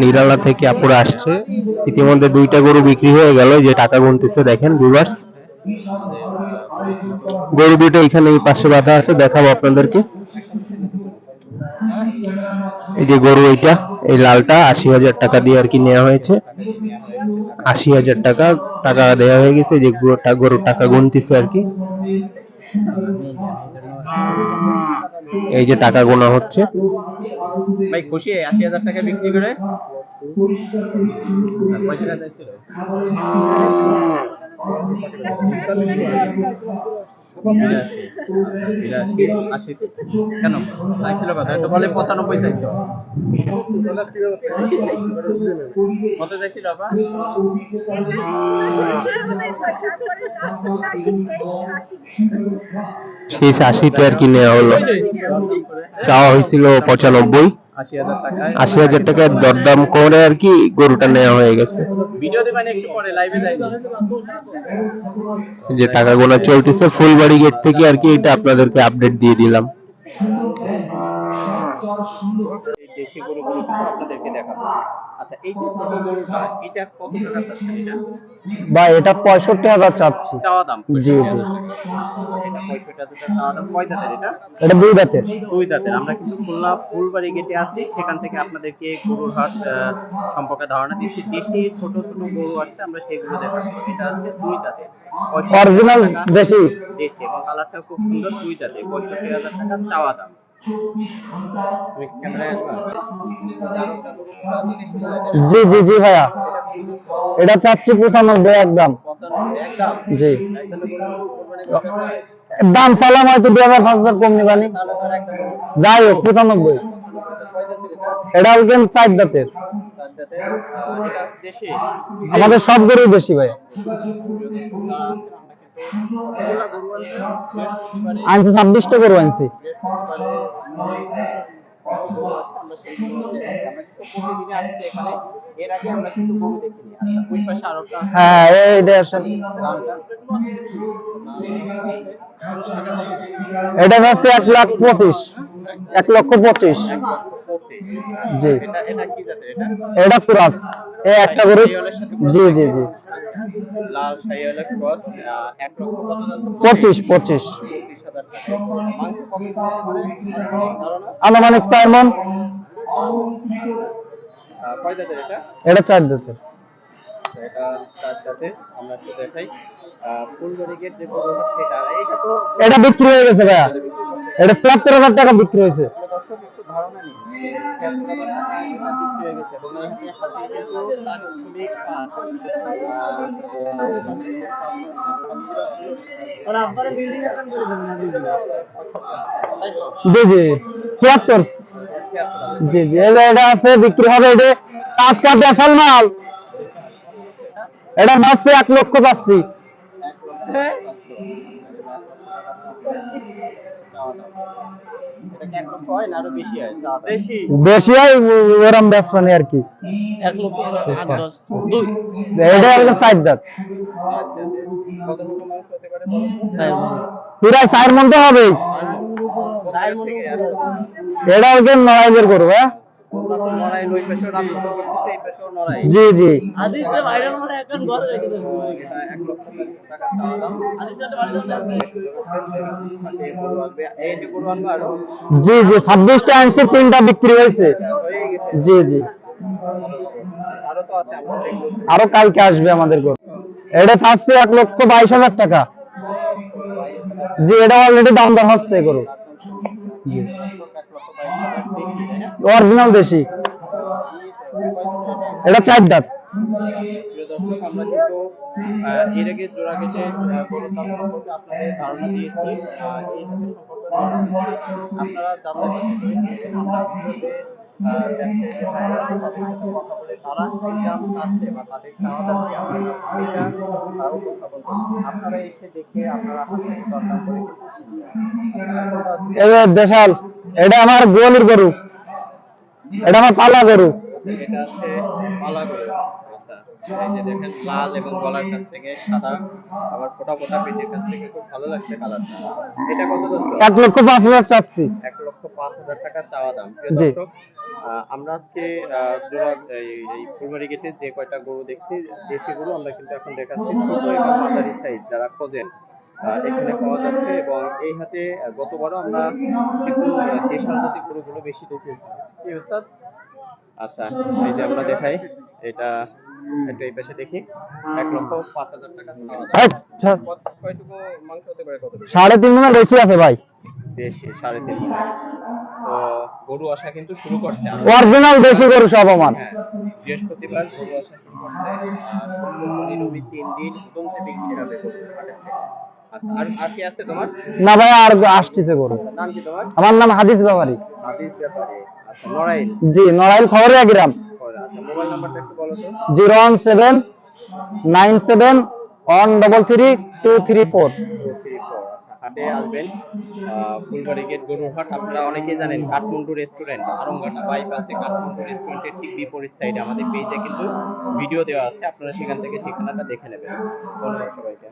নিরালা থেকে আপুরা আসছে। ইতিমধ্যে দুইটা গরু বিক্রি হয়ে গেল যে টাকা গুনতেছে, দেখেন ভিউয়ার্স গরু দুটো এখানে এই পাশে বাঁধা আছে, দেখাবো আপনাদেরকে। এই যে গরু এইটা, এই লালটা আশি হাজার টাকা দিয়ে আর কি নেওয়া হয়েছে। আশি হাজার টাকা টাকা দেওয়া হয়ে গেছে, যে গরুর টাকা গুনতেছে আর কি। এই যে টাকা গোনা হচ্ছে। ভাই, খুশি? আশি হাজার টাকা বিক্রি করে? আশি পঁচানব্বই শেষ আশিতে আর কি নেওয়া হলো। চাওয়া হয়েছিল পঁচানব্বই। আশি হাজার টাকায় দরদাম করে আর কি গরুটা নেওয়া হয়ে গেছে। যে টাকা গোনা চলতেছে ফুলবাড়ি গেট থেকে আর কি এটা আপনাদেরকে আপডেট দিয়ে দিলাম। দেশি গরুগুলো কিন্তু আপনাদেরকে দেখাবো। আচ্ছা এই যে ছোট গরুটা এটা কত টাকা চাচ্ছেন এটা? বা এটা পঁয়ষট্টি হাজার চাচ্ছি। চাওয়া দাম জি জি। এটা চাওয়া দাম। কয় দাঁতের এটা? এটা দুই দাঁতের। দুই দাঁতের। আমরা কিন্তু খুলনা ফুলবাড়ি গেটে আছি। সেখান থেকে আপনাদেরকে গরুর হাট সম্পর্কে ধারণা দিচ্ছি। দেশি ছোট ছোট গরু আসছে আমরা সেগুলো দেখাবো। এটা হচ্ছে দুই দাঁতের। অরিজিনাল দেশি? দেশি এবং কালারটা খুব সুন্দর। দুই দাঁতে পঁয়ষট্টি হাজার টাকা চাওয়া দাম। জি জি জি ভাইয়া। এটা চাচ্ছি পঁচানব্বই একদম। জি। দাম চালাম হয়তো দুই হাজার পাঁচ হাজার কম নিবানি। যাই হোক পঁচানব্বই। এটা হলেন চার দাঁতের। আমাদের সব গরুই বেশি ভাই আনছি ছাব্বিশটা গরু আনছি। হ্যাঁ এইটা এটা হচ্ছে এক লাখ পঁচিশ। এক লক্ষ পঁচিশ। জি। এটা ক্রস এই একটা গরু জি জি জি। লাল শাহিওয়ালের ক্রস এক লক্ষ পঁচিশ পঁচিশ মাংস কত আনুমানিক চার মন। এটা? চার দাঁতের আচ্ছা, চার আমরা একটু দেখাই। এটা বিক্রি হয়ে গেছে ভাইয়া। এটা ছিয়াত্তর হাজার টাকা বিক্রি হয়েছে। হয়ে গেছে। এবং এই হাতে জি জি ছিয়াত্তর। জি জি এটা এটা আছে বিক্রি হবে এটা। টাটকা বেসাল মাল। এটা হচ্ছে এক লক্ষ পাচ্ছি। হয়? বেশি হয় ওরম ব্যাটসম্যান আর কি। এক লক্ষ আট দশ দুই। এটা হচ্ছে চার দাঁত। হতে চার মন তো হবে এটা ওকে নয় নড়াইলের করব হ্যাঁ? জি জি। জি জি ছাব্বিশটা আনছি তিনটা বিক্রি হয়েছে। জি জি। আরও তো আছে আমরা দেখব আরও কালকে আসবে আমাদের এটা থাকছে এক লক্ষ বাইশ হাজার টাকা। জি এটা অলরেডি দাম দর হচ্ছে গরু। জি। অরিজিনাল দেশি। এটা চার দাঁত। দর্শক আমরা কিন্তু এর আগে জোড়া সম্পর্কে আপনাদের ধারণা দিয়েছি সম্পর্কে আপনারা। আপনারা এসে দেখে আপনারা দেশাল। এটা আমার গোয়ালির গরু। এটা আমার পালা গরু। এটা আচ্ছা এই যে দেখেন লাল এবং গলার কাছ থেকে সাদা আবার ফোটা ফোটা পেটের কাছ থেকে খুব ভালো লাগছে কালারটা। এটা কত এক লক্ষ পাঁচ হাজার চাচ্ছি। এক লক্ষ পাঁচ হাজার টাকা চাওয়া দাম। প্রিয় দর্শক আহ, আমরা আজকে আহ, জোড়া এই এই ফুলবাড়ি গেটে যে কয়টা গরু দেখছি দেশি গরু আমরা কিন্তু এখন দেখাচ্ছি ছোট এবং মাঝারি সাইজ যারা খোঁজেন। এখানে পাওয়া যাচ্ছে এবং এই আহ, গতবারও আমরা কিন্তু আহ, দেশাল জাতি গরুগুলো বেশি দেখেছি। কি ওস্তাদ? আচ্ছা এই যে আমরা দেখাই এটা একটু এই পাশে দেখি। এক লক্ষ পাঁচ হাজার টাকা কয়টুকু মাংস হতে পারে কত সাড়ে তিন মনে বেশি আছে ভাই। বেশি সাড়ে তিন গরু আসা কিন্তু শুরু করছে। অরিজিনাল দেশি গরু সব আমার। হ্যাঁ বৃহস্পতিবার গরু আসা শুরু করছে। আর সোমবার রবি তিন দিন কমছে বিক্রি হবে গরু আচ্ছা না ভাই আর আসতেছে গরু। তোমার? আমার নাম হাদিস ব্যাপারী। আচ্ছা জি নড়াইল খবরিয়া গ্রাম। আচ্ছা zero one seven nine seven one double three two three four. আচ্ছা হাটে আসবেন ফুলবাড়ি গেট গরুরহাট আপনারা অনেকেই জানেন, কাঠমান্ডু রেস্টুরেন্ট আরঙ্গাটা বাইপাসে কাঠমান্ডু রেস্টুরেন্টের ঠিক বিপরীত সাইডে আমাদের পেজে কিন্তু ভিডিও দেওয়া আছে। আপনারা সেখান থেকে ঠিকানাটা দেখে নেবেন। ধন্যবাদ সবাইকে।